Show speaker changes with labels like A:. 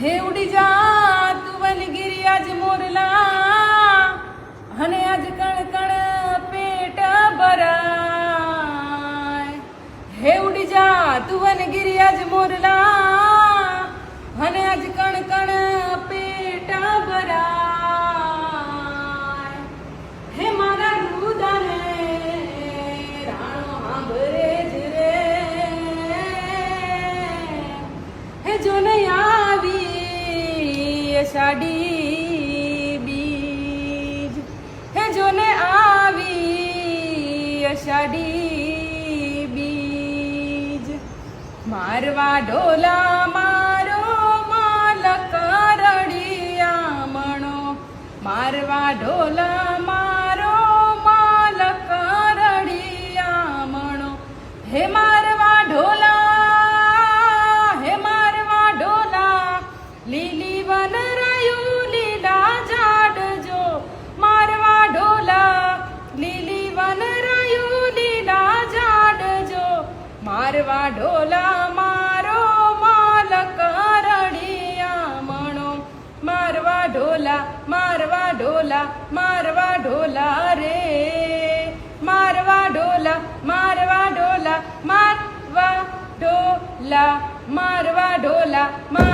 A: હે ઉડી જા, તું વનગીરી આજ મોરલા. અને આજ કણ કણ પેટ ભરાય. હે ઉડી જા, તું વનગીરી આજ મોરલા. અને આજ કણ કણ પેટ ભરાય. જો નહીં આવી અષાઢી બીજ. હે જો ને આવી અષાઢી બીજ. મારવા ઢોલા મારો માલક રડિયામણો મારવા ઢોલા મારવા ઢોલા મારો માલક રડિયામણો મારવા ઢોલા મારવા ઢોલા મારવા ઢોલા રે. મારવા ઢોલા મારવા ઢોલા મારવા ઢોલા મારવા ઢોલા, મારવા